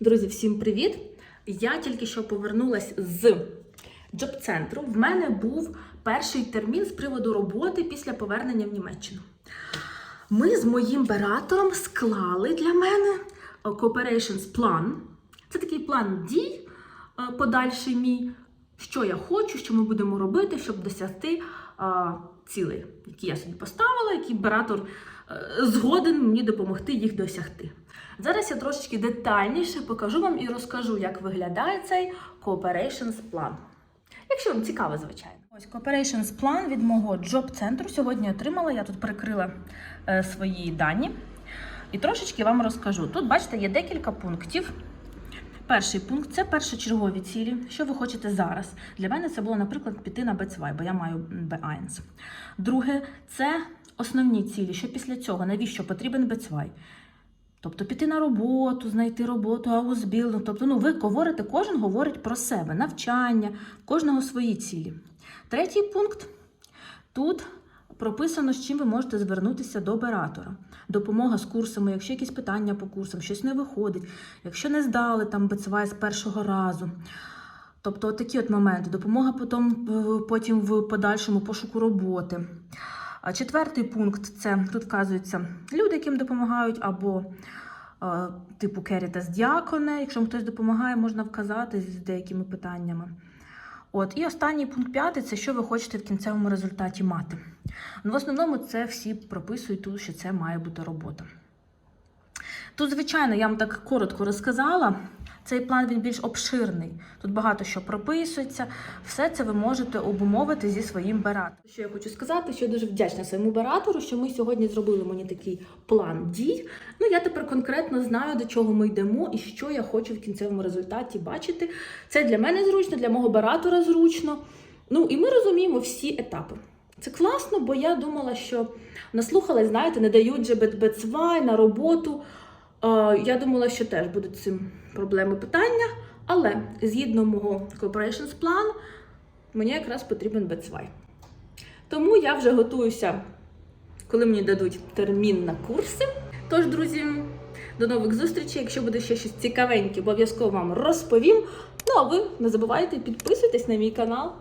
Друзі, всім привіт! Я тільки що повернулася з джоб-центру. В мене був перший термін з приводу роботи після повернення в Німеччину. Ми з моїм бератором склали для мене е, Cooperations план. Це такий план дій, е, подальший мій, що я хочу, що ми будемо робити, щоб досягти е, цілей, які я собі поставила, які бератор е, згоден мені допомогти їх досягти. Зараз я трошечки детальніше покажу вам і розкажу, як виглядає цей Cooperations план. Якщо вам цікаво, звичайно. Ось Cooperations план від мого джоб-центру сьогодні отримала. Я тут перекрила е, свої дані. І трошечки вам розкажу. Тут, бачите, є декілька пунктів. Перший пункт це першочергові цілі. Що ви хочете зараз? Для мене це було, наприклад, піти на B2, бо я маю B1. Друге, це основні цілі. Що після цього? Навіщо потрібен B2? Тобто піти на роботу, знайти роботу, аусбілдинг. Тобто, ну, ви говорите, кожен говорить про себе, навчання, кожного свої цілі. Третій пункт. Тут прописано, з чим ви можете звернутися до оператора. Допомога з курсами, якщо якісь питання по курсам, щось не виходить, якщо не здали там БЦВ з першого разу. Тобто, такі от моменти. Допомога потім, потім в подальшому пошуку роботи. Четвертий пункт це тут вказуються люди, яким допомагають, або типу Керітас Діаконе. Якщо хтось допомагає, можна вказати з деякими питаннями. От, і останній пункт п'ятий це що ви хочете в кінцевому результаті мати. Ну, в основному це всі прописують тут, що це має бути робота. Тут, звичайно, я вам так коротко розказала. Цей план він більш обширний. Тут багато що прописується. Все це ви можете обумовити зі своїм бератором. Що я хочу сказати, що я дуже вдячна своєму бератору, що ми сьогодні зробили мені такий план дій. Ну я тепер конкретно знаю, до чого ми йдемо і що я хочу в кінцевому результаті бачити. Це для мене зручно, для мого бератора зручно. Ну і ми розуміємо всі етапи. Це класно, бо я думала, що наслухалась, знаєте, не дають же бецвай на роботу. Е, Я думала, що теж будуть цим проблеми питання, але згідно мого Corporations плану, мені якраз потрібен бецвай. Тому я вже готуюся, коли мені дадуть термін на курси. Тож, друзі, до нових зустрічей. Якщо буде ще щось цікавеньке, обов'язково вам розповім. Ну а ви не забувайте підписуйтесь на мій канал.